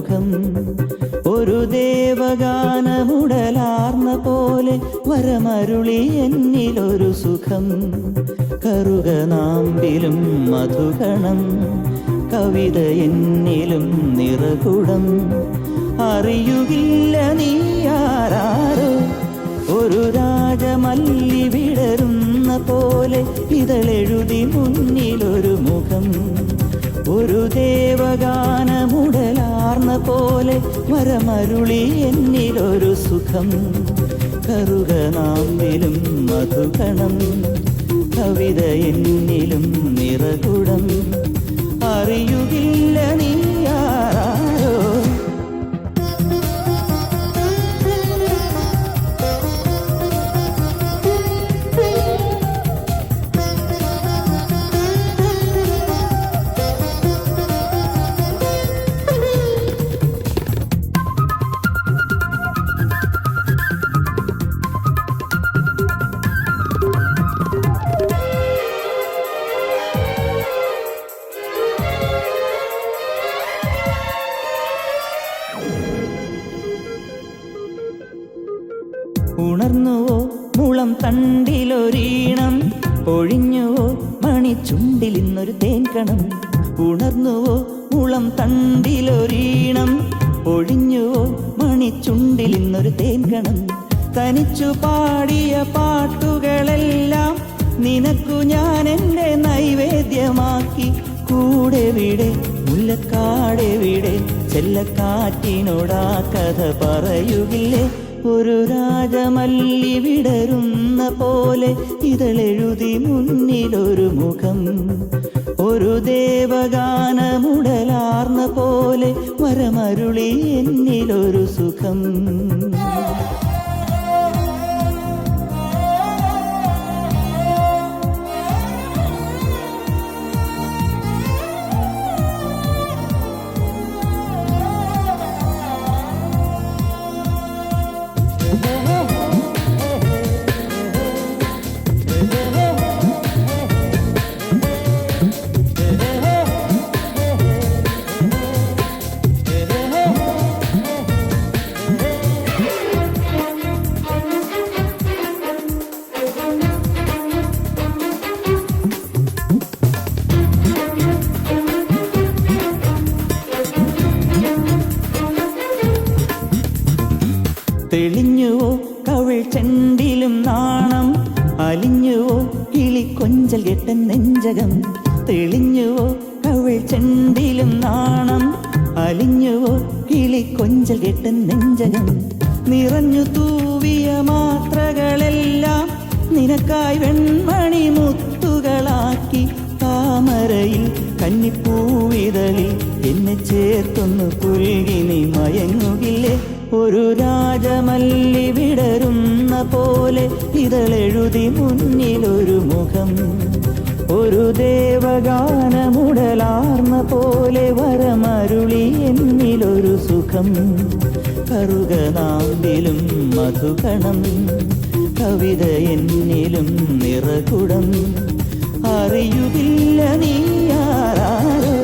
മുഖം. ഒരു ദേവഗാനമുടലാർന്ന പോലെ വരമരുളി എന്നിലൊരു സുഖം. കറുകനാമ്പിലും മധുഗണം കവിത എന്നിലും നിറകുടം. അറിയുകില്ല നീ ആരാരോ? ഒരു രാജമല്ലി വിടരുന്ന പോലെ ഇതളെഴുതി മുന്നിലൊരു പോലെ മരമരുളി എന്നിലൊരു സുഖം. കറുകനാമ്പിലും മധുകണം. കവിത എന്നിലും നിറകുടം. അറിയുകില്ല ഉണർന്നുവോ മുളം തണ്ടിലൊരീണം? ഒഴിഞ്ഞുവോ മണിച്ചുണ്ടിൽ ഇന്നൊരു തേൻകണം? ഉണർന്നുവോ മുളം തണ്ടിലൊരീണം? ഒഴിഞ്ഞുവോ മണിച്ചുണ്ടിൽ ഇന്നൊരു തേൻകണം? തനിച്ചു പാടിയ പാട്ടുകളെല്ലാം നിനക്കു ഞാൻ എന്റെ നൈവേദ്യമാക്കി. കൂടെ വിടെ മുല്ലക്കാടെ വിടെ ചെല്ലക്കാറ്റിനോടാ കഥ പറയുകില്ലേ? ഒരു രാജമല്ലി വിടരുന്ന പോലെ ഇതളെഴുതി മുന്നിലൊരു മുഖം. ഒരു ദേവഗാനമുടലാർന്ന പോലെ വരമരുളി എന്നിലൊരു സുഖം. There തെളിഞ്ഞുവോ? കവിൾ ചെണ്ടിലും നാണം. അലിഞ്ഞുവോ? കിളി കൊഞ്ചൽ കെട്ടൻ നെഞ്ചകം. തെളിഞ്ഞുവോ? കവിൾ ചെണ്ടിലും നാണം. അലിഞ്ഞുവോ? കിളി കൊഞ്ചൽ കെട്ടൻ നെഞ്ചകം. നിറഞ്ഞു തൂവിയ മാത്രകളെല്ലാം നിനക്കായി വെൺമണി മുത്തുകളാക്കി താമരയിൽ കന്നിപ്പൂവിതളിൽ രാജമല്ലി വിടരുന്ന പോലെ ഇതളെഴുതി മുന്നിലൊരു മുഖം. ഒരു ദേവഗാനമുടലാർന്ന പോലെ വരമരുളി എന്നിലൊരു സുഖം. കറുകനാമ്പിലും മധുകണം കവിത എന്നിലും നിറകുടം. അറിയുകില്ല നീ ആരാരോ